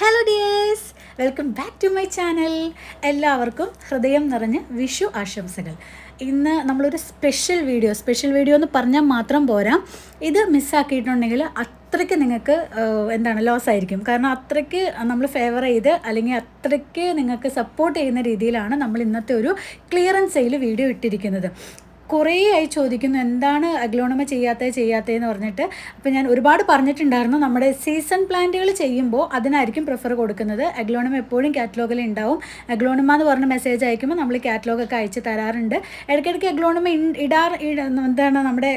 Hello dears welcome back to my channel എല്ലാവർക്കും ഹൃദയം നിറഞ്ഞ് വിഷു ആശംസകൾ. ഇന്ന് നമ്മളൊരു സ്പെഷ്യൽ വീഡിയോ സ്പെഷ്യൽ വീഡിയോ എന്ന് പറഞ്ഞാൽ മാത്രം പോരാ. ഇത് മിസ്സാക്കിയിട്ടുണ്ടെങ്കിൽ അത്രയ്ക്ക് നിങ്ങൾക്ക് എന്താണ് ലോസ് ആയിരിക്കും. കാരണം അത്രയ്ക്ക് നമ്മൾ ഫേവർ ചെയ്ത് അല്ലെങ്കിൽ അത്രയ്ക്ക് നിങ്ങൾക്ക് സപ്പോർട്ട് ചെയ്യുന്ന രീതിയിലാണ് നമ്മൾ ഇന്നത്തെ ഒരു ക്ലിയറൻസ് സെയിൽ വീഡിയോ ഇട്ടിരിക്കുന്നത്. കുറേ ആയി ചോദിക്കുന്നു എന്താണ് അഗ്ലോണമ ചെയ്യാത്തത് ചെയ്യാത്തതെന്ന് പറഞ്ഞിട്ട്? അപ്പോൾ ഞാൻ ഒരുപാട് പറഞ്ഞിട്ടുണ്ടായിരുന്നു. നമ്മുടെ സീസൺ പ്ലാന്റുകൾ ചെയ്യുമ്പോൾ അതിനായിരിക്കും പ്രിഫർ കൊടുക്കുന്നത്. അഗ്ലോണമ എപ്പോഴും കാറ്റലോഗിൽ ഉണ്ടാവും. അഗ്ലോണമ എന്ന് പറഞ്ഞ മെസ്സേജ് അയക്കുമ്പോൾ നമ്മൾ കാറ്റലോഗൊക്കെ അയച്ച് തരാറുണ്ട്. ഇടയ്ക്കിടയ്ക്ക് അഗ്ലോണമ ഇടാർ എന്താണ് നമ്മുടെ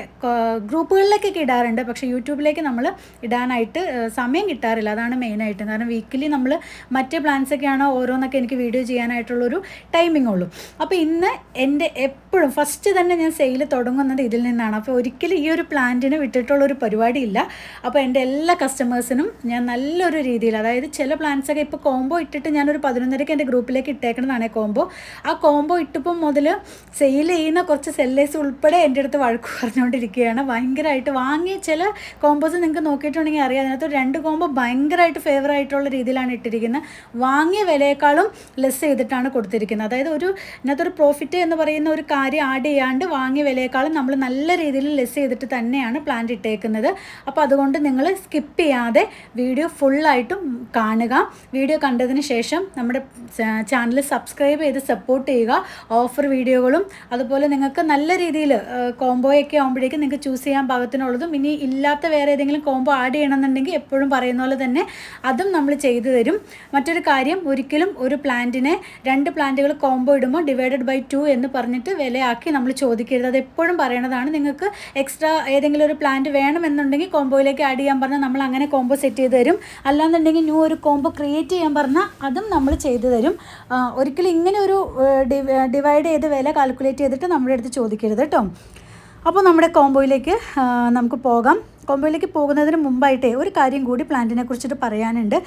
ഗ്രൂപ്പുകളിലേക്കൊക്കെ ഇടാറുണ്ട്. പക്ഷേ യൂട്യൂബിലേക്ക് നമ്മൾ ഇടാനായിട്ട് സമയം കിട്ടാറില്ല. അതാണ് മെയിനായിട്ട് കാരണം വീക്കിലി നമ്മൾ മറ്റ് പ്ലാന്റ്സ് ഒക്കെയാണോ ഓരോന്നൊക്കെ എനിക്ക് വീഡിയോ ചെയ്യാനായിട്ടുള്ളൊരു ടൈമിംഗ് ഉള്ളൂ. അപ്പോൾ ഇന്ന് എന്റെ എപ്പോഴും ഫസ്റ്റ് തന്നെ ഞാൻ സെയിൽ തുടങ്ങുന്നത് ഇതിൽ നിന്നാണ്. അപ്പോൾ ഒരിക്കലും ഈ ഒരു പ്ലാന്റിനെ വിട്ടിട്ടുള്ളൊരു പരിപാടിയില്ല. അപ്പോൾ എന്റെ എല്ലാ കസ്റ്റമേഴ്സിനും ഞാൻ നല്ലൊരു രീതിയിൽ അതായത് ചില പ്ലാന്റ്സൊക്കെ ഇപ്പോൾ കോംബോ ഇട്ടിട്ട് ഞാനൊരു പതിനൊന്നരയ്ക്ക് എന്റെ ഗ്രൂപ്പിലേക്ക് ഇട്ടേക്കുന്നതാണ് കോംബോ ആ കോംബോ ഇട്ടപ്പം മുതൽ സെയിൽ ചെയ്യുന്ന കുറച്ച് സെല്ലേഴ്സ് ഉൾപ്പെടെ എന്റെ അടുത്ത് വഴക്ക് പറഞ്ഞുകൊണ്ടിരിക്കുകയാണ് ഭയങ്കരമായിട്ട് വാങ്ങിയ ചില കോംബോസ് നിങ്ങൾക്ക് നോക്കിയിട്ടുണ്ടെങ്കിൽ അറിയാം. അതിനകത്ത് രണ്ട് കോംബോ ഭയങ്കരമായിട്ട് ഫേവർ ആയിട്ടുള്ള രീതിയിലാണ് ഇട്ടിരിക്കുന്നത്. വാങ്ങിയ വിലയേക്കാളും ലെസ് ചെയ്തിട്ടാണ് കൊടുത്തിരിക്കുന്നത്. അതായത് ഒരു ഇതിനകത്തൊരു പ്രോഫിറ്റ് എന്ന് പറയുന്ന ഒരു കാര്യം ആഡ് ചെയ്യാണ്ട് വാങ്ങിയ വിലയേക്കാളും നമ്മൾ നല്ല രീതിയിൽ ലെസ് ചെയ്തിട്ട് തന്നെയാണ് പ്ലാന്റ് ഇട്ടേക്കുന്നത്. അപ്പോൾ അതുകൊണ്ട് നിങ്ങൾ സ്കിപ്പ് ചെയ്യാതെ വീഡിയോ ഫുള്ളായിട്ടും കാണുക. വീഡിയോ കണ്ടതിന് ശേഷം നമ്മുടെ ചാനൽ സബ്സ്ക്രൈബ് ചെയ്ത് സപ്പോർട്ട് ചെയ്യുക. ഓഫർ വീഡിയോകളും അതുപോലെ നിങ്ങൾക്ക് നല്ല രീതിയിൽ കോംബോയൊക്കെ ആകുമ്പോഴേക്കും നിങ്ങൾക്ക് ചൂസ് ചെയ്യാൻ പാകത്തിനുള്ളതും ഇനി ഇല്ലാത്ത വേറെ ഏതെങ്കിലും കോംബോ ആഡ് ചെയ്യണമെന്നുണ്ടെങ്കിൽ എപ്പോഴും പറയുന്ന പോലെ തന്നെ അതും നമ്മൾ ചെയ്തു തരും. മറ്റൊരു കാര്യം ഒരിക്കലും ഒരു പ്ലാന്റിനെ രണ്ട് പ്ലാന്റുകൾ കോംബോ ഇടുമ്പോൾ ഡിവൈഡഡ് ബൈ ടു എന്ന് പറഞ്ഞിട്ട് വിലയാക്കി നമ്മൾ ചോദിക്കരുത്. അത് എപ്പോഴും പറയണതാണ്. നിങ്ങൾക്ക് എക്സ്ട്രാ ഏതെങ്കിലും ഒരു പ്ലാന്റ് വേണമെന്നുണ്ടെങ്കിൽ കോംബോയിലേക്ക് ആഡ് ചെയ്യാൻ പറഞ്ഞാൽ നമ്മൾ അങ്ങനെ കോംബോ സെറ്റ് ചെയ്ത് തരും. അല്ലാന്നുണ്ടെങ്കിൽ ന്യൂ ഒരു കോംബോ ക്രിയേറ്റ് ചെയ്യാൻ പറഞ്ഞാൽ അതും നമ്മൾ ചെയ്തു തരും. ഒരിക്കലും ഇങ്ങനെ ഒരു ഡിവൈഡ് ചെയ്ത് വില കാൽക്കുലേറ്റ് ചെയ്തിട്ട് നമ്മുടെ അടുത്ത് ചോദിക്കരുത് കേട്ടോ അപ്പോൾ നമ്മുടെ കോംബോയിലേക്ക് നമുക്ക് പോകാം. കോംബോയിലേക്ക് പോകുന്നതിന് മുമ്പായിട്ടേ ഒരു കാര്യം കൂടി പ്ലാന്റിനെ കുറിച്ചിട്ട് പറയാനുണ്ട്.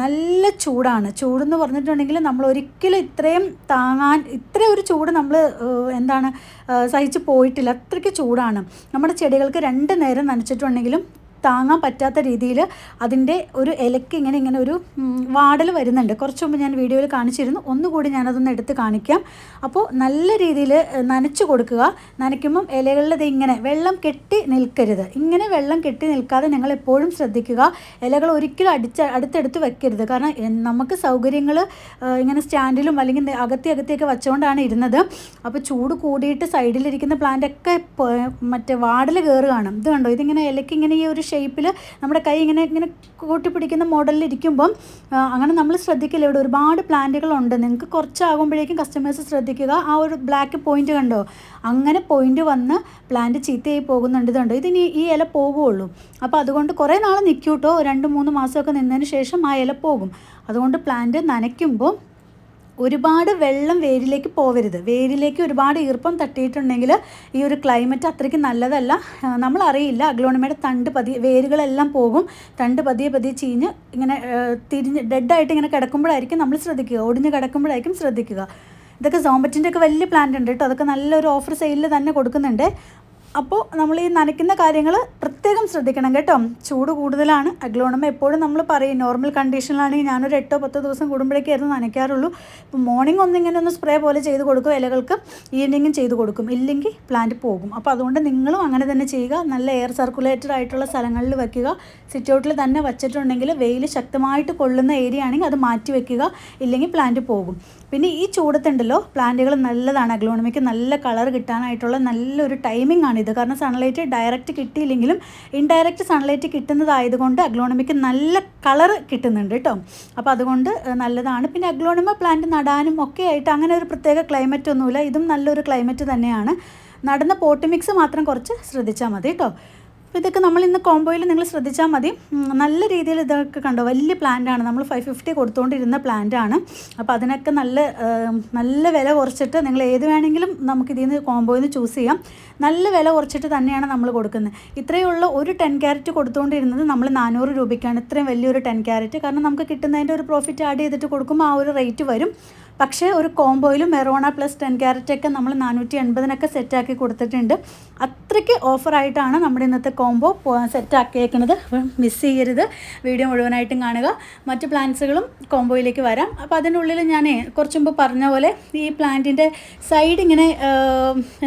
നല്ല ചൂടാണ്. ചൂടെന്ന് പറഞ്ഞിട്ടുണ്ടെങ്കിൽ നമ്മൾ ഒരിക്കലും ഇത്രയും താങ്ങാൻ ഇത്രയും ഒരു ചൂട് നമ്മൾ എന്താണ് സഹിച്ച് പോയിട്ടില്ല. അത്രയ്ക്ക് ചൂടാണ്. നമ്മുടെ ചെടികൾക്ക് രണ്ട് നേരം നനച്ചിട്ടുണ്ടെങ്കിലും താങ്ങാൻ പറ്റാത്ത രീതിയിൽ അതിന്റെ ഒരു ഇലക്ക് ഇങ്ങനെ ഇങ്ങനെ ഒരു വാടൽ വരുന്നുണ്ട്. കുറച്ച് മുമ്പ് ഞാൻ വീഡിയോയിൽ കാണിച്ചിരുന്നു. ഒന്നുകൂടി ഞാനതൊന്ന് എടുത്ത് കാണിക്കാം. അപ്പോൾ നല്ല രീതിയിൽ നനച്ച് കൊടുക്കുക. നനയ്ക്കുമ്പം ഇലകളിലത് ഇങ്ങനെ വെള്ളം കെട്ടി നിൽക്കരുത്. ഇങ്ങനെ വെള്ളം കെട്ടി നിൽക്കാതെ നിങ്ങൾ എപ്പോഴും ശ്രദ്ധിക്കുക. ഇലകൾ ഒരിക്കലും അടിച്ച് അടുത്തെടുത്ത് വെക്കരുത്. കാരണം നമുക്ക് സൗകര്യങ്ങൾ ഇങ്ങനെ സ്റ്റാൻഡിലും അല്ലെങ്കിൽ അകത്തി അകത്തിയൊക്കെ വെച്ചുകൊണ്ടാണ് ഇരുന്നത്. അപ്പോൾ ചൂട് കൂടിയിട്ട് സൈഡിലിരിക്കുന്ന പ്ലാന്റ് ഒക്കെ പ- മറ്റേ വാടൽ കയറുകയാണ് ഇത് കണ്ടോ? ഇതിങ്ങനെ ഇലയ്ക്ക് ഇങ്ങനെ ഈ ഒരു ഷേപ്പിൽ നമ്മുടെ കൈ ഇങ്ങനെ ഇങ്ങനെ കൂട്ടിപ്പിടിക്കുന്ന മോഡലിൽ ഇരിക്കുമ്പം അങ്ങനെ നമ്മൾ ശ്രദ്ധിക്കില്ല. ഇവിടെ ഒരുപാട് പ്ലാന്റുകളുണ്ട് നിങ്ങൾക്ക് കുറച്ചാകുമ്പോഴേക്കും കസ്റ്റമേഴ്സ് ശ്രദ്ധിക്കുക. ആ ഒരു ബ്ലാക്ക് പോയിന്റ് കണ്ടോ? അങ്ങനെ പോയിന്റ് വന്ന് പ്ലാന്റ് ചീത്തയായി പോകുന്നുണ്ട്. ഇതുണ്ടോ? ഇതിനി ഈ ഇല പോകുള്ളൂ. അപ്പോൾ അതുകൊണ്ട് കുറേ നാൾ നിൽക്കൂട്ടോ രണ്ട് മൂന്ന് മാസമൊക്കെ നിന്നതിന് ശേഷം ആ ഇല പോകും. അതുകൊണ്ട് പ്ലാന്റ് നനയ്ക്കുമ്പോൾ ഒരുപാട് വെള്ളം വേരിലേക്ക് പോവരുത്. വേരിലേക്ക് ഒരുപാട് ഈർപ്പം തട്ടിയിട്ടുണ്ടെങ്കിൽ ഈ ഒരു ക്ലൈമറ്റ് അത്രയ്ക്ക് നല്ലതല്ല. നമ്മളറിയില്ല. അഗ്ലോണിമയുടെ തണ്ട് പതിയെ വേരുകളെല്ലാം പോകും. തണ്ട് പതിയെ പതിയെ ചീഞ്ഞ് ഇങ്ങനെ തിരിഞ്ഞ് ഡെഡായിട്ട് ഇങ്ങനെ കിടക്കുമ്പോഴായിരിക്കും നമ്മൾ ശ്രദ്ധിക്കുക. ഒടിഞ്ഞ് കിടക്കുമ്പോഴായിരിക്കും ശ്രദ്ധിക്കുക. ഇതൊക്കെ സോമ്പറ്റിന്റെ ഒക്കെ വലിയ പ്ലാന്റ് ഉണ്ട് കേട്ടോ. അതൊക്കെ നല്ലൊരു ഓഫർ സെയിലിൽ തന്നെ കൊടുക്കുന്നുണ്ട്. അപ്പോൾ നമ്മൾ ഈ നനയ്ക്കുന്ന കാര്യങ്ങൾ പ്രത്യേകം ശ്രദ്ധിക്കണം കേട്ടോ. ചൂട് കൂടുതലാണ്. അഗ്ലോണമ എപ്പോഴും നമ്മൾ പറയും നോർമൽ കണ്ടീഷനിലാണെങ്കിൽ ഞാനൊരു എട്ടോ പത്തോ ദിവസം കൂടുമ്പോഴേക്കായിരുന്നു നനയ്ക്കാറുള്ളൂ. ഇപ്പോൾ മോർണിംഗ് ഒന്നിങ്ങനെ ഒന്ന് സ്പ്രേ പോലെ ചെയ്ത് കൊടുക്കും. ഇലകൾക്ക് ഈവനിങ്ങും ചെയ്ത് കൊടുക്കും. ഇല്ലെങ്കിൽ പ്ലാന്റ് പോകും. അപ്പോൾ അതുകൊണ്ട് നിങ്ങളും അങ്ങനെ തന്നെ ചെയ്യുക. നല്ല എയർ സർക്കുലേറ്റഡ് ആയിട്ടുള്ള സ്ഥലങ്ങളിൽ വെക്കുക. സിറ്റൗട്ടിൽ തന്നെ വച്ചിട്ടുണ്ടെങ്കിൽ വെയിൽ ശക്തമായിട്ട് കൊള്ളുന്ന ഏരിയ ആണെങ്കിൽ അത് മാറ്റി വയ്ക്കുക ഇല്ലെങ്കിൽ പ്ലാന്റ് പോകും. പിന്നെ ഈ ചൂടത്തുണ്ടല്ലോ പ്ലാന്റുകൾ നല്ലതാണ്. അഗ്ലോണമിക്ക് നല്ല കളർ കിട്ടാനായിട്ടുള്ള നല്ലൊരു ടൈമിംഗ് ഇത്. കാരണം സൺലൈറ്റ് ഡയറക്റ്റ് കിട്ടിയില്ലെങ്കിലും ഇൻഡയറക്റ്റ് സൺലൈറ്റ് കിട്ടുന്നതായതുകൊണ്ട് അഗ്ലോണമിക്ക് നല്ല കളർ കിട്ടുന്നുണ്ട് കേട്ടോ. അപ്പോൾ അതുകൊണ്ട് നല്ലതാണ്. പിന്നെ അഗ്ലോണമ പ്ലാന്റ് നടാനും ഒക്കെ ആയിട്ട് അങ്ങനെ ഒരു പ്രത്യേക ക്ലൈമറ്റ് ഒന്നുമില്ല. ഇതും നല്ലൊരു ക്ലൈമറ്റ് തന്നെയാണ്. നടന്ന പോട്ട് മിക്സ് മാത്രം കുറച്ച് ശ്രദ്ധിച്ചാൽ മതി കേട്ടോ. അപ്പോൾ ഇതൊക്കെ നമ്മൾ ഇന്ന് കോംബോയിൽ നിങ്ങൾ ശ്രദ്ധിച്ചാൽ മതി. നല്ല രീതിയിൽ ഇതൊക്കെ കണ്ടോ? വലിയ പ്ലാന്റ് ആണ്. നമ്മൾ ഫൈവ് ഫിഫ്റ്റി കൊടുത്തുകൊണ്ടിരുന്ന പ്ലാന്റ് ആണ്. അപ്പോൾ അതിനൊക്കെ നല്ല നല്ല വില കുറച്ചിട്ട് നിങ്ങൾ ഏത് വേണമെങ്കിലും നമുക്ക് ഇതിൽ നിന്ന് കോംബോയിൽ നിന്ന് ചൂസ് ചെയ്യാം. നല്ല വില കുറച്ചിട്ട് തന്നെയാണ് നമ്മൾ കൊടുക്കുന്നത്. ഇത്രയുള്ള ഒരു ടെൻ ക്യാരറ്റ് കൊടുത്തുകൊണ്ടിരുന്നത് നമ്മൾ നാനൂറ് രൂപയ്ക്കാണ്. ഇത്രയും വലിയൊരു ടെൻ ക്യാരറ്റ് കാരണം നമുക്ക് കിട്ടുന്നതിന്റെ ഒരു പ്രോഫിറ്റ് ആഡ് ചെയ്തിട്ട് കൊടുക്കുമ്പോൾ ആ ഒരു റേറ്റ് വരും. പക്ഷേ ഒരു കോംബോയിൽ മെറോണ പ്ലസ് ടെൻ ക്യാരറ്റൊക്കെ നമ്മൾ നാനൂറ്റി എൺപതിനൊക്കെ സെറ്റാക്കി കൊടുത്തിട്ടുണ്ട്. അത്രയ്ക്ക് ഓഫറായിട്ടാണ് നമ്മുടെ ഇന്നത്തെ കോംബോ സെറ്റാക്കിയേക്കുന്നത് അപ്പം മിസ് ചെയ്യരുത്. വീഡിയോ മുഴുവനായിട്ടും കാണുക. മറ്റ് പ്ലാന്റ്സുകളും കോംബോയിലേക്ക് വരാം. അപ്പോൾ അതിനുള്ളിൽ ഞാൻ കുറച്ച് മുമ്പ് പറഞ്ഞ പോലെ ഈ പ്ലാന്റിന്റെ സൈഡ് ഇങ്ങനെ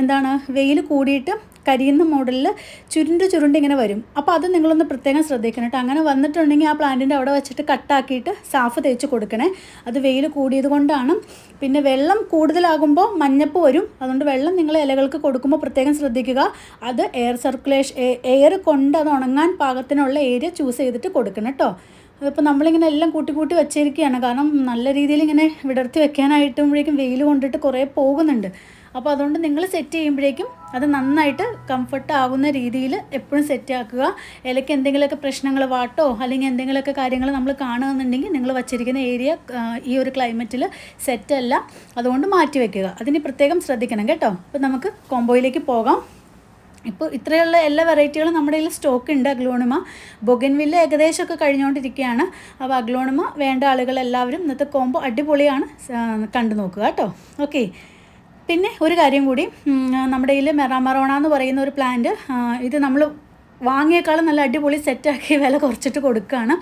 എന്താണ് വെയിൽ കൂടിയിട്ട് കരിയുന്ന മോഡലിൽ ചുരുണ്ട് ചുരുണ്ട് ഇങ്ങനെ വരും. അപ്പോൾ അത് നിങ്ങളൊന്ന് പ്രത്യേകം ശ്രദ്ധിക്കണം കേട്ടോ. അങ്ങനെ വന്നിട്ടുണ്ടെങ്കിൽ ആ പ്ലാന്റിന്റെ അവിടെ വെച്ചിട്ട് കട്ടാക്കിയിട്ട് സാഫ് തേച്ച് കൊടുക്കണേ. അത് വെയിൽ കൂടിയത് കൊണ്ടാണ്. പിന്നെ വെള്ളം കൂടുതലാകുമ്പോൾ മഞ്ഞപ്പ് വരും. അതുകൊണ്ട് വെള്ളം നിങ്ങൾ ഇലകൾക്ക് കൊടുക്കുമ്പോൾ പ്രത്യേകം ശ്രദ്ധിക്കുക. അത് എയർ സർക്കുലേഷൻ എയർ കൊണ്ട് അത് ഉണങ്ങാൻ പാകത്തിനുള്ള ഏരിയ ചൂസ് ചെയ്തിട്ട് കൊടുക്കണം കേട്ടോ. അതിപ്പോൾ നമ്മളിങ്ങനെ എല്ലാം കൂട്ടി കൂട്ടി വെച്ചിരിക്കുകയാണ്. കാരണം നല്ല രീതിയിൽ ഇങ്ങനെ വിടർത്തി വെക്കാനായിട്ടുമ്പോഴേക്കും വെയിൽ കൊണ്ടിട്ട് കുറേ പോകുന്നുണ്ട്. അപ്പോൾ അതുകൊണ്ട് നിങ്ങൾ സെറ്റ് ചെയ്യുമ്പോഴേക്കും അത് നന്നായിട്ട് കംഫർട്ട് ആകുന്ന രീതിയിൽ എപ്പോഴും സെറ്റ് ആക്കുക. ഇലയ്ക്ക് എന്തെങ്കിലുമൊക്കെ പ്രശ്നങ്ങൾ വാട്ടോ അല്ലെങ്കിൽ എന്തെങ്കിലുമൊക്കെ കാര്യങ്ങൾ നമ്മൾ കാണുകയെന്നുണ്ടെങ്കിൽ നിങ്ങൾ വച്ചിരിക്കുന്ന ഏരിയ ഈ ഒരു ക്ലൈമറ്റിൽ സെറ്റല്ല അതുകൊണ്ട് മാറ്റി വയ്ക്കുക അതിന് പ്രത്യേകം ശ്രദ്ധിക്കണം കേട്ടോ. അപ്പോൾ നമുക്ക് കോംബോയിലേക്ക് പോകാം. ഇപ്പോൾ ഇത്രയുള്ള എല്ലാ വെറൈറ്റികളും നമ്മുടെ കയ്യിൽ സ്റ്റോക്ക് ഉണ്ട് അഗ്ലോണിമ. ബൊഗൻവില്ല ഏകദേശമൊക്കെ കഴിഞ്ഞുകൊണ്ടിരിക്കുകയാണ്. അപ്പോൾ അഗ്ലോണിമ വേണ്ട ആളുകൾ എല്ലാവരും ഇന്നത്തെ കോംബോ അടിപൊളിയാണ് കണ്ടു നോക്കുക കേട്ടോ. ഓക്കെ പിന്നെ ഒരു കാര്യം കൂടി നമ്മുടെ കയ്യിൽ മെറാമറോണ എന്ന് പറയുന്ന ഒരു പ്ലാന്റ് ഇത് നമ്മൾ വാങ്ങിയേക്കാളും നല്ല അടിപൊളി സെറ്റാക്കി വില കുറച്ചിട്ട് കൊടുക്കുകയാണ്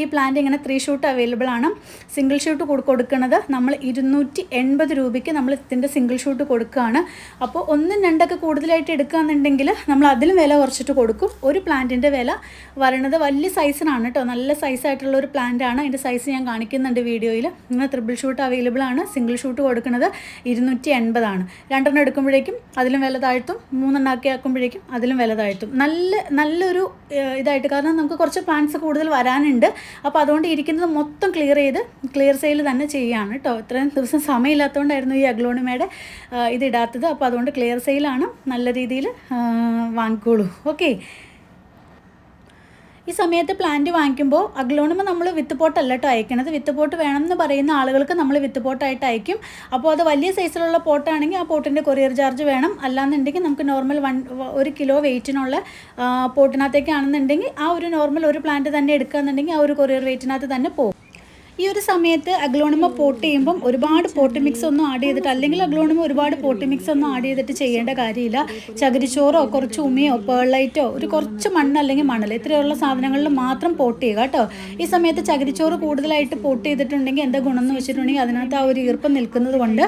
ഈ പ്ലാന്റ് ഇങ്ങനെ ത്രീ ഷൂട്ട് അവൈലബിൾ ആണ്. സിംഗിൾ ഷൂട്ട് കൊടുക്കുന്നത് നമ്മൾ ഇരുന്നൂറ്റി എൺപത് രൂപയ്ക്ക് നമ്മൾ ഇതിന്റെ സിംഗിൾ ഷൂട്ട് കൊടുക്കുകയാണ് അപ്പോൾ ഒന്നും രണ്ടൊക്കെ കൂടുതലായിട്ട് എടുക്കുകയെന്നുണ്ടെങ്കിൽ നമ്മൾ അതിലും വില കുറച്ചിട്ട് കൊടുക്കും. ഒരു പ്ലാന്റിന്റെ വില വരണത് വലിയ സൈസിനാണ് കേട്ടോ നല്ല സൈസായിട്ടുള്ള ഒരു പ്ലാന്റ് ആണ്. അതിന്റെ സൈസ് ഞാൻ കാണിക്കുന്നുണ്ട് വീഡിയോയിൽ. ഇങ്ങനെ ത്രിബിൾ ഷൂട്ട് അവൈലബിൾ ആണ്. സിംഗിൾ ഷൂട്ട് കൊടുക്കുന്നത് ഇരുന്നൂറ്റി എൺപതാണ്. രണ്ടെണ്ണം എടുക്കുമ്പോഴേക്കും അതിലും വില താഴ്ത്തും. മൂന്നെണ്ണാക്കി ആക്കുമ്പോഴേക്കും അതിലും വില താഴ്ത്തും. നല്ല നല്ലൊരു ഇതായിട്ട്. കാരണം നമുക്ക് കുറച്ച് പ്ലാൻസ് കൂടുതൽ വരാനുണ്ട്. അപ്പോൾ അതുകൊണ്ട് ഇരിക്കുന്നത് മൊത്തം ക്ലിയർ ചെയ്ത് ക്ലിയർ സെയിൽ തന്നെ ചെയ്യുകയാണ് കേട്ടോ. ഇത്രയും ദിവസം സമയമില്ലാത്തതുകൊണ്ടായിരുന്നു ഈ അഗ്ലോണിമയുടെ ഇതിടാത്തത് അപ്പോൾ അതുകൊണ്ട് ക്ലിയർ സെയിലാണ് നല്ല രീതിയിൽ വാങ്ങിക്കോളൂ. ഓക്കെ ഈ സമയത്ത് പ്ലാന്റ് വാങ്ങിക്കുമ്പോൾ അഗ്ലോണിമ നമ്മൾ വിത്ത് പോട്ടല്ല കേട്ടോ അയക്കണത്. വിത്ത് പോട്ട് വേണമെന്ന് പറയുന്ന ആളുകൾക്ക് നമ്മൾ വിത്ത് പോട്ടായിട്ട് അയക്കും. അപ്പോൾ അത് വലിയ സൈസിലുള്ള പോട്ടാണെങ്കിൽ ആ പോട്ടിന്റെ കൊറിയർ ചാർജ് വേണം. അല്ലാന്നുണ്ടെങ്കിൽ നമുക്ക് നോർമൽ വൺ ഒരു കിലോ വെയിറ്റിനുള്ള പോട്ടിനകത്തേക്കാണെന്നുണ്ടെങ്കിൽ ആ ഒരു നോർമൽ ഒരു പ്ലാന്റ് തന്നെ എടുക്കുകയെന്നുണ്ടെങ്കിൽ ആ ഒരു കൊറിയർ വെയിറ്റിനകത്ത് തന്നെ പോകും. ഈ ഒരു സമയത്ത് അഗ്ലോണമ പോട്ട് ചെയ്യുമ്പം ഒരുപാട് പോട്ട് മിക്സ് ഒന്നും ആഡ് ചെയ്തിട്ട് അല്ലെങ്കിൽ അഗ്ലോണമ ഒരുപാട് പോട്ട് മിക്സ് ഒന്നും ആഡ് ചെയ്തിട്ട് ചെയ്യേണ്ട കാര്യമില്ല. ചകിരിച്ചോറോ കുറച്ച് ഉമിയോ പേളൈറ്റോ ഒരു കുറച്ച് മണ്ണ് അല്ലെങ്കിൽ മണൽ ഇത്രയുള്ള സാധനങ്ങളിൽ മാത്രം പോട്ട് ചെയ്യുക കേട്ടോ. ഈ സമയത്ത് ചകിരിച്ചോറ് കൂടുതലായിട്ട് പോട്ട് ചെയ്തിട്ടുണ്ടെങ്കിൽ എന്താ ഗുണം എന്ന് വെച്ചിട്ടുണ്ടെങ്കിൽ അതിനകത്ത് ആ ഒരു ഈർപ്പം നിൽക്കുന്നത് കൊണ്ട്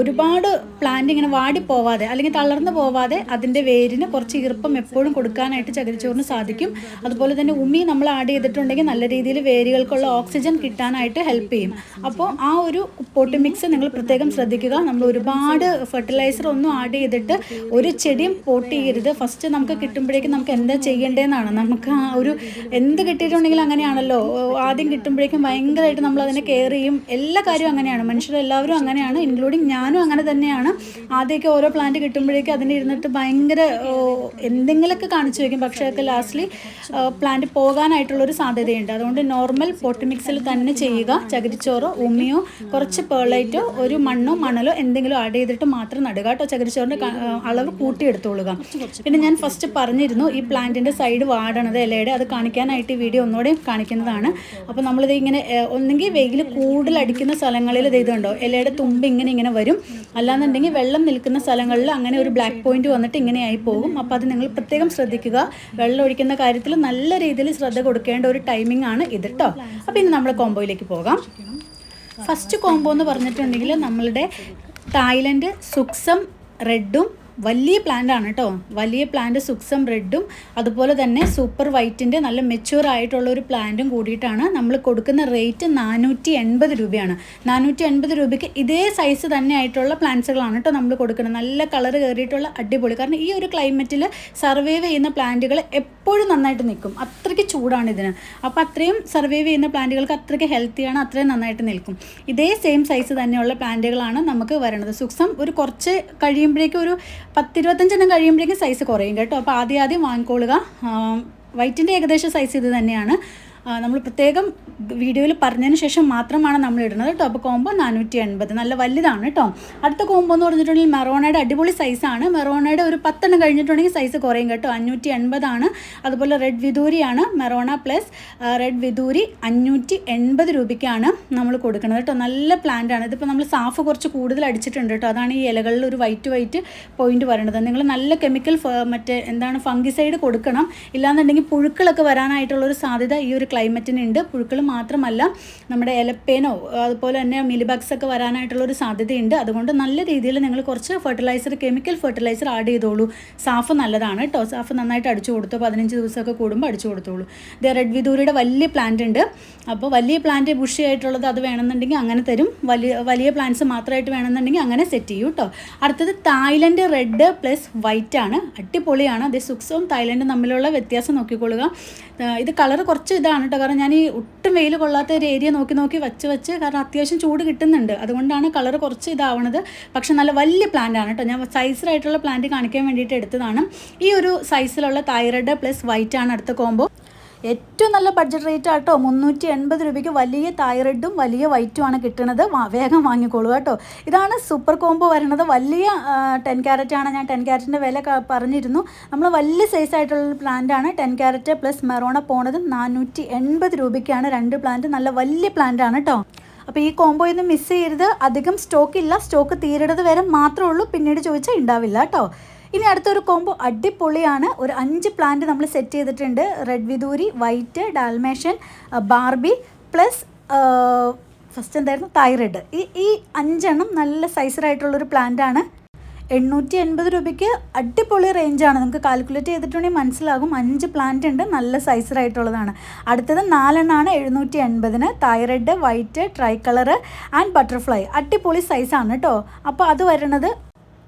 ഒരുപാട് പ്ലാന്റ് ഇങ്ങനെ വാടി പോവാതെ അല്ലെങ്കിൽ തളർന്നു പോവാതെ അതിന്റെ വേരിന് കുറച്ച് ഈർപ്പം എപ്പോഴും കൊടുക്കാനായിട്ട് ചകിരിച്ചോറിന് സാധിക്കും. അതുപോലെ തന്നെ ഉമി നമ്മൾ ആഡ് ചെയ്തിട്ടുണ്ടെങ്കിൽ നല്ല രീതിയിൽ വേരുകൾക്കുള്ള ഓക്സിജൻ കിട്ടാനായിട്ട് ഹെൽപ്പ് ചെയ്യും. അപ്പോൾ ആ ഒരു പോട്ട് മിക്സ് നിങ്ങൾ പ്രത്യേകം ശ്രദ്ധിക്കുക. നമ്മൾ ഒരുപാട് ഫെർട്ടിലൈസർ ഒന്നും ആഡ് ചെയ്തിട്ട് ഒരു ചെടിയും പോട്ട് ചെയ്യരുത്. ഫസ്റ്റ് നമുക്ക് കിട്ടുമ്പോഴേക്കും നമുക്ക് എന്താ ചെയ്യേണ്ടതെന്നാണ്. നമുക്ക് ആ ഒരു എന്ത് കിട്ടിയിട്ടുണ്ടെങ്കിലും അങ്ങനെയാണല്ലോ. ആദ്യം കിട്ടുമ്പോഴേക്കും ഭയങ്കരമായിട്ട് നമ്മൾ അതിനെ കെയർ ചെയ്യും. എല്ലാ കാര്യവും അങ്ങനെയാണ്. മനുഷ്യരെല്ലാവരും അങ്ങനെയാണ്. ഇൻക്ലൂഡിങ് ഞാനും അങ്ങനെ തന്നെയാണ്. ആദ്യമൊക്കെ ഓരോ പ്ലാന്റ് കിട്ടുമ്പോഴേക്കും അതിന് ഇരുന്നിട്ട് ഭയങ്കര എന്തെങ്കിലുമൊക്കെ കാണിച്ചു വയ്ക്കും പക്ഷേ ഒക്കെ ലാസ്റ്റ്ലി പ്ലാന്റ് പോകാനായിട്ടുള്ളൊരു സാധ്യതയുണ്ട്. അതുകൊണ്ട് നോർമൽ പോട്ട് മിക്സിൽ തന്നെ ചെയ്യുക ചകിരിച്ചോറോ ഉമ്മിയോ കുറച്ച് പേളൈറ്റോ ഒരു മണ്ണോ മണലോ എന്തെങ്കിലും ആഡ് ചെയ്തിട്ട് മാത്രം നടുക കേട്ടോ. ചകിരിച്ചോറിന്റെ അളവ് കൂട്ടിയെടുത്തോളുക. പിന്നെ ഞാൻ ഫസ്റ്റ് പറഞ്ഞിരുന്നു ഈ പ്ലാന്റിന്റെ സൈഡ് വാടണത് ഇലയുടെ അത് കാണിക്കാനായിട്ട് ഈ വീഡിയോ ഒന്നുകൂടെ കാണിക്കുന്നതാണ്. അപ്പോൾ നമ്മളിത് ഇങ്ങനെ ഒന്നെങ്കിൽ വെയിൽ കൂടുതൽ അടിക്കുന്ന സ്ഥലങ്ങളിൽ ഇത് ഇതുണ്ടോ? ഇലയുടെ തുമ്പ് ഇങ്ങനെ ഇങ്ങനെ വരും. അല്ലാന്നുണ്ടെങ്കിൽ വെള്ളം നിൽക്കുന്ന സ്ഥലങ്ങളിൽ അങ്ങനെ ഒരു ബ്ലാക്ക് പോയിന്റ് വന്നിട്ട് ഇങ്ങനെയായി പോകും. അപ്പോൾ അത് നിങ്ങൾ പ്രത്യേകം ശ്രദ്ധിക്കുക. വെള്ളം ഒഴിക്കുന്ന കാര്യത്തിൽ നല്ല രീതിയിൽ ശ്രദ്ധ കൊടുക്കേണ്ട ഒരു ടൈമിംഗ് ആണ് ഇത് കേട്ടോ അപ്പോൾ ഇനി നമ്മൾ കോംബോയിലേക്ക് പോകാം. ഫസ്റ്റ് കോംബോ എന്ന് പറഞ്ഞിട്ടുണ്ടെങ്കിൽ നമ്മളുടെ തായ്ലൻഡ് സുക്സം റെഡും വലിയ പ്ലാന്റ് ആണ് കേട്ടോ വലിയ പ്ലാന്റ് സുക്സം റെഡും അതുപോലെ തന്നെ സൂപ്പർ വൈറ്റിന്റെ നല്ല മെച്യൂർ ആയിട്ടുള്ള ഒരു പ്ലാന്റും കൂടിയിട്ടാണ് നമ്മൾ കൊടുക്കുന്ന റേറ്റ് നാനൂറ്റി എൺപത് രൂപയാണ്. നാനൂറ്റി എൺപത് രൂപയ്ക്ക് ഇതേ സൈസ് തന്നെ ആയിട്ടുള്ള പ്ലാന്റ്സുകളാണ് കേട്ടോ നമ്മൾ കൊടുക്കുന്നത്. നല്ല കളർ കയറിയിട്ടുള്ള അടിപൊളി. കാരണം ഈ ഒരു ക്ലൈമറ്റിൽ സർവൈവ് ചെയ്യുന്ന പ്ലാന്റുകൾ എപ്പോഴും നന്നായിട്ട് നിൽക്കും. അത്രയ്ക്ക് ചൂടാണ് ഇതിന്. അപ്പോൾ അത്രയും സർവൈവ് ചെയ്യുന്ന പ്ലാന്റുകൾക്ക് അത്രയ്ക്ക് ഹെൽത്തിയാണ് അത്രയും നന്നായിട്ട് നിൽക്കും. ഇതേ സെയിം സൈസ് തന്നെയുള്ള പ്ലാന്റുകളാണ് നമുക്ക് വരണത്. സുക്സം ഒരു കുറച്ച് കഴിയുമ്പോഴേക്കും ഒരു പത്തിരുപത്തഞ്ചെണ്ണം കഴിയുമ്പോഴേക്കും സൈസ് കുറയും കേട്ടോ. അപ്പോൾ ആദ്യം ആദ്യം വാങ്ങിക്കോളുക. വൈറ്റിന്റെ ഏകദേശം സൈസ് ഇത് തന്നെയാണ്. നമ്മൾ പ്രത്യേകം വീഡിയോയിൽ പറഞ്ഞതിന് ശേഷം മാത്രമാണ് നമ്മൾ ഇടുന്നത് കേട്ടോ. അപ്പോൾ കോംബോ നാനൂറ്റി എൺപത് നല്ല വലുതാണ് കേട്ടോ. അടുത്ത കോംബോ എന്ന് പറഞ്ഞിട്ടുണ്ടെങ്കിൽ മെറോണയുടെ അടിപൊളി സൈസാണ് മെറോണയുടെ ഒരു പത്തെണ്ണം കഴിഞ്ഞിട്ടുണ്ടെങ്കിൽ സൈസ് കുറയും കേട്ടോ. അഞ്ഞൂറ്റി എൺപതാണ് അതുപോലെ റെഡ് വിദൂരിയാണ് മെറോണ പ്ലസ് റെഡ് വിദൂരി അഞ്ഞൂറ്റി എൺപത് രൂപയ്ക്കാണ് നമ്മൾ കൊടുക്കുന്നത് കേട്ടോ. നല്ല പ്ലാന്റാണ് ഇതിപ്പോൾ നമ്മൾ സാഫ് കുറച്ച് കൂടുതൽ അടിച്ചിട്ടുണ്ട് കേട്ടോ. അതാണ് ഈ ഇലകളിൽ ഒരു വൈറ്റ് വൈറ്റ് പോയിന്റ് വരേണ്ടത് നിങ്ങൾ നല്ല കെമിക്കൽ മറ്റേ എന്താണ് ഫംഗിസൈഡ് കൊടുക്കണം. ഇല്ലാന്നുണ്ടെങ്കിൽ പുഴുക്കളൊക്കെ വരാനായിട്ടുള്ള ഒരു സാധ്യത ഈ ഒരു ക്ലൈമറ്റിനുണ്ട് പുഴുക്കൾ മാത്രമല്ല നമ്മുടെ എലപ്പേനോ അതുപോലെ തന്നെ മിലിബഗ്സ് ഒക്കെ വരാനായിട്ടുള്ള ഒരു സാധ്യതയുണ്ട്. അതുകൊണ്ട് നല്ല രീതിയിൽ നിങ്ങൾ കുറച്ച് ഫെർട്ടിലൈസർ കെമിക്കൽ ഫെർട്ടിലൈസർ ആഡ് ചെയ്തോളൂ. സാഫ് നല്ലതാണ് കേട്ടോ സാഫ് നന്നായിട്ട് അടിച്ചു കൊടുത്തു പതിനഞ്ച് ദിവസമൊക്കെ കൂടുമ്പോൾ അടിച്ചു കൊടുത്തോളൂ. ഇത് റെഡ് വിദൂരിയുടെ വലിയ പ്ലാന്റ് ഉണ്ട്. അപ്പോൾ വലിയ പ്ലാന്റ് ബുഷി ആയിട്ടുള്ളത് അത് വേണമെന്നുണ്ടെങ്കിൽ അങ്ങനെ തരും. വലിയ വലിയ പ്ലാന്റ്സ് മാത്രമായിട്ട് വേണമെന്നുണ്ടെങ്കിൽ അങ്ങനെ സെറ്റ് ചെയ്യൂ കേട്ടോ അടുത്തത് തായ്ലൻഡ് റെഡ് പ്ലസ് വൈറ്റ് ആണ്. അടിപൊളിയാണ്. അതേ സുക്സവും തായ്ലൻഡും തമ്മിലുള്ള വ്യത്യാസം നോക്കിക്കൊള്ളുക. ഇത് കളർ കുറച്ച് ഇതാണ്. കേട്ടോ കാരണം ഞാൻ ഈ ഒട്ടും വെയിൽ കൊള്ളാത്ത ഒരു ഏരിയ നോക്കി നോക്കി വെച്ച് വെച്ച് കാരണം അത്യാവശ്യം ചൂട് കിട്ടുന്നുണ്ട്. അതുകൊണ്ടാണ് കളർ കുറച്ച് ഇതാവണത്. പക്ഷെ നല്ല വലിയ പ്ലാന്റ് ആണ് കേട്ടോ. ഞാൻ സൈസിലായിട്ടുള്ള പ്ലാന്റ് കാണിക്കാൻ വേണ്ടിയിട്ട് എടുത്തതാണ്. ഈ ഒരു സൈസിലുള്ള തൈറോയ്ഡ് പ്ലസ് വൈറ്റ് ആണ് അടുത്ത കോംബോ ഏറ്റവും നല്ല ബഡ്ജറ്റ് റേറ്റ് ആട്ടോ. മുന്നൂറ്റി എൺപത് രൂപയ്ക്ക് വലിയ തൈറോയിഡും വലിയ വൈറ്റുമാണ് കിട്ടുന്നത് വേഗം വാങ്ങിക്കോളൂ കേട്ടോ. ഇതാണ് സൂപ്പർ കോംബോ വരുന്നത് വലിയ ടെൻ ക്യാരറ്റ് ആണ്. ഞാൻ ടെൻ ക്യാരറ്റിന്റെ വില പറഞ്ഞിരുന്നു. നമ്മൾ വലിയ സൈസ് ആയിട്ടുള്ള പ്ലാന്റ് ആണ്. ടെൻ ക്യാരറ്റ് പ്ലസ് മെറോണ പോണത് നാനൂറ്റി എൺപത് രൂപയ്ക്കാണ് രണ്ട് പ്ലാന്റ് നല്ല വലിയ പ്ലാന്റ് ആണ് കേട്ടോ അപ്പോൾ ഈ കോംബോ ഒന്നും മിസ് ചെയ്യരുത്. അധികം സ്റ്റോക്ക് ഇല്ല. സ്റ്റോക്ക് തീരേണ്ടത് വരെ മാത്രമേ ഉള്ളൂ. പിന്നീട് ചോദിച്ചാൽ ഉണ്ടാവില്ല കേട്ടോ ഇനി അടുത്തൊരു കോംബോ അടിപൊളിയാണ്. ഒരു അഞ്ച് പ്ലാന്റ് നമ്മൾ സെറ്റ് ചെയ്തിട്ടുണ്ട്. Red വിദൂരി white dalmatian barbie plus first എന്തായിരുന്നു? തൈറോയിഡ് ഈ ഈ അഞ്ചെണ്ണം നല്ല സൈസറായിട്ടുള്ളൊരു പ്ലാന്റാണ് എണ്ണൂറ്റി എൺപത് രൂപയ്ക്ക് അടിപൊളി റേഞ്ചാണ് നിങ്ങൾക്ക് കാൽക്കുലേറ്റ് ചെയ്തിട്ടുണ്ടെങ്കിൽ മനസ്സിലാകും. അഞ്ച് പ്ലാന്റ് ഉണ്ട്. നല്ല സൈസറായിട്ടുള്ളതാണ് അടുത്തത് നാലെണ്ണമാണ് എഴുന്നൂറ്റി എൺപതിന് thyroid white tri colour and butterfly അടിപൊളി സൈസാണ് കേട്ടോ അപ്പോൾ അത് വരുന്നത്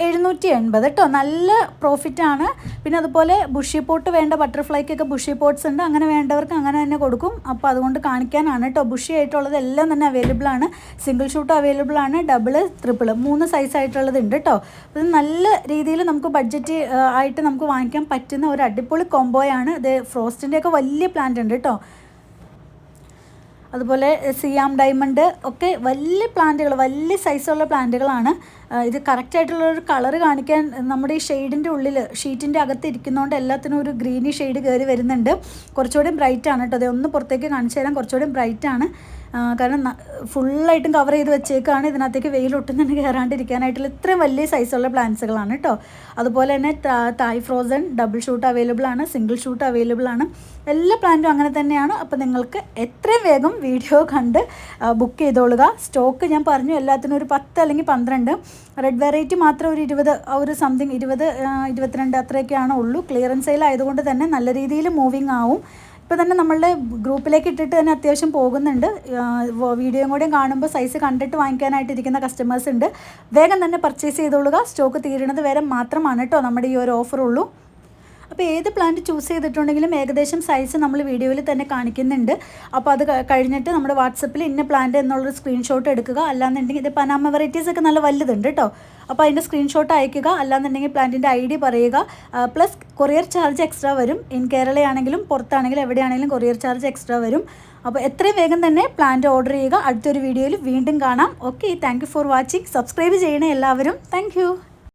എഴുന്നൂറ്റി എൺപത് കേട്ടോ നല്ല പ്രോഫിറ്റാണ് പിന്നെ അതുപോലെ ബുഷി പോട്ട് വേണ്ട ബട്ടർഫ്ലൈക്കൊക്കെ ബുഷി പോട്ട്സ് ഉണ്ട്. അങ്ങനെ വേണ്ടവർക്ക് അങ്ങനെ തന്നെ കൊടുക്കും. അപ്പോൾ അതുകൊണ്ട് കാണിക്കാനാണ് കേട്ടോ ബുഷി ആയിട്ടുള്ളത് എല്ലാം തന്നെ അവൈലബിൾ ആണ്. സിംഗിൾ ഷൂട്ട് അവൈലബിൾ ആണ്. ഡബിൾ ട്രിപ്പിൾ മൂന്ന് സൈസ് ആയിട്ടുള്ളത് ഉണ്ട് കേട്ടോ അത് നല്ല രീതിയിൽ നമുക്ക് ബഡ്ജറ്റ് ആയിട്ട് നമുക്ക് വാങ്ങിക്കാൻ പറ്റുന്ന ഒരു അടിപൊളി കോംബോയാണ് ഇത് ഫ്രോസ്റ്റിന്റെയൊക്കെ വലിയ പ്ലാന്റ് ഉണ്ട് കേട്ടോ അതുപോലെ സിയാം ഡയമണ്ട് ഒക്കെ വലിയ പ്ലാന്റുകൾ വലിയ സൈസുള്ള പ്ലാന്റുകളാണ് ഇത് കറക്റ്റായിട്ടുള്ള ഒരു കളർ കാണിക്കാൻ നമ്മുടെ ഈ ഷെയ്ഡിന്റെ ഉള്ളിൽ ഷീറ്റിന്റെ അകത്ത് ഇരിക്കുന്നതുകൊണ്ട് എല്ലാത്തിനും ഒരു ഗ്രീനി ഷെയ്ഡ് കയറി വരുന്നുണ്ട്. കുറച്ചുകൂടി ബ്രൈറ്റ് ആണ് കേട്ടോ അത് ഒന്ന് പുറത്തേക്ക് കാണിച്ചു തരാം. കുറച്ചുകൂടി ബ്രൈറ്റ് ആണ്. കാരണം ഫുള്ളായിട്ടും കവർ ചെയ്ത് വെച്ചേക്കാണ്. ഇതിനകത്തേക്ക് വെയിൽ ഒട്ടും തന്നെ കയറാണ്ടിരിക്കാനായിട്ടുള്ള ഇത്രയും വലിയ സൈസുള്ള പ്ലാന്റ്സുകളാണ് കേട്ടോ അതുപോലെ തന്നെ Thai frozen double shoot available ആണ് സിംഗിൾ ഷൂട്ട് അവൈലബിൾ ആണ്. എല്ലാ പ്ലാന്റും അങ്ങനെ തന്നെയാണ്. അപ്പോൾ നിങ്ങൾക്ക് എത്രയും വേഗം വീഡിയോ കണ്ട് ബുക്ക് ചെയ്തോളുക. സ്റ്റോക്ക് ഞാൻ പറഞ്ഞു എല്ലാത്തിനും ഒരു പത്ത് അല്ലെങ്കിൽ പന്ത്രണ്ട്. റെഡ് വെറൈറ്റി മാത്രം ഒരു ഇരുപത് ഒരു സംതിങ് ഇരുപത് ഇരുപത്തിരണ്ട് അത്രയൊക്കെയാണ് ഉള്ളൂ. ക്ലിയറൻസ് സെയിൽ ആയതുകൊണ്ട് തന്നെ നല്ല രീതിയിൽ മൂവിങ് ആവും. ഇപ്പോൾ തന്നെ നമ്മളുടെ ഗ്രൂപ്പിലേക്ക് ഇട്ടിട്ട് തന്നെ അത്യാവശ്യം പോകുന്നുണ്ട്. വീഡിയോയും കൂടെയും കാണുമ്പോൾ സൈസ് കണ്ടിട്ട് വാങ്ങിക്കാനായിട്ട് ഇരിക്കുന്ന കസ്റ്റമേഴ്സ് ഉണ്ട്. വേഗം തന്നെ പർച്ചേസ് ചെയ്തോളുക. സ്റ്റോക്ക് തീരുന്നത് വരെ മാത്രമാണ് കേട്ടോ നമ്മുടെ ഈ ഒരു ഓഫറുള്ളൂ അപ്പോൾ ഏത് പ്ലാന്റ് ചൂസ് ചെയ്തിട്ടുണ്ടെങ്കിലും ഏകദേശം സൈസ് നമ്മൾ വീഡിയോയിൽ തന്നെ കാണിക്കുന്നുണ്ട്. അപ്പോൾ അത് കഴിഞ്ഞിട്ട് നമ്മുടെ വാട്സപ്പിൽ ഇന്ന പ്ലാന്റ് എന്നുള്ളൊരു സ്ക്രീൻഷോട്ട് എടുക്കുക. അല്ലാന്നുണ്ടെങ്കിൽ ഇത് പനാമ വെറൈറ്റീസ് ഒക്കെ നല്ല വലുതുണ്ട് കേട്ടോ അപ്പോൾ അതിന്റെ സ്ക്രീൻഷോട്ട് അയക്കുക. അല്ലാന്നുണ്ടെങ്കിൽ പ്ലാന്റിന്റെ ഐ ഡി പറയുക. പ്ലസ് കൊറിയർ ചാർജ് എക്സ്ട്രാ വരും. ഇൻ കേരളയാണെങ്കിലും പുറത്താണെങ്കിലും എവിടെയാണെങ്കിലും കൊറിയർ ചാർജ് എക്സ്ട്രാ വരും. അപ്പോൾ എത്രയും വേഗം തന്നെ പ്ലാന്റ് ഓർഡർ ചെയ്യുക. അടുത്തൊരു വീഡിയോയിൽ വീണ്ടും കാണാം. Okay thank for watching subscribe ചെയ്യണേ എല്ലാവരും. താങ്ക്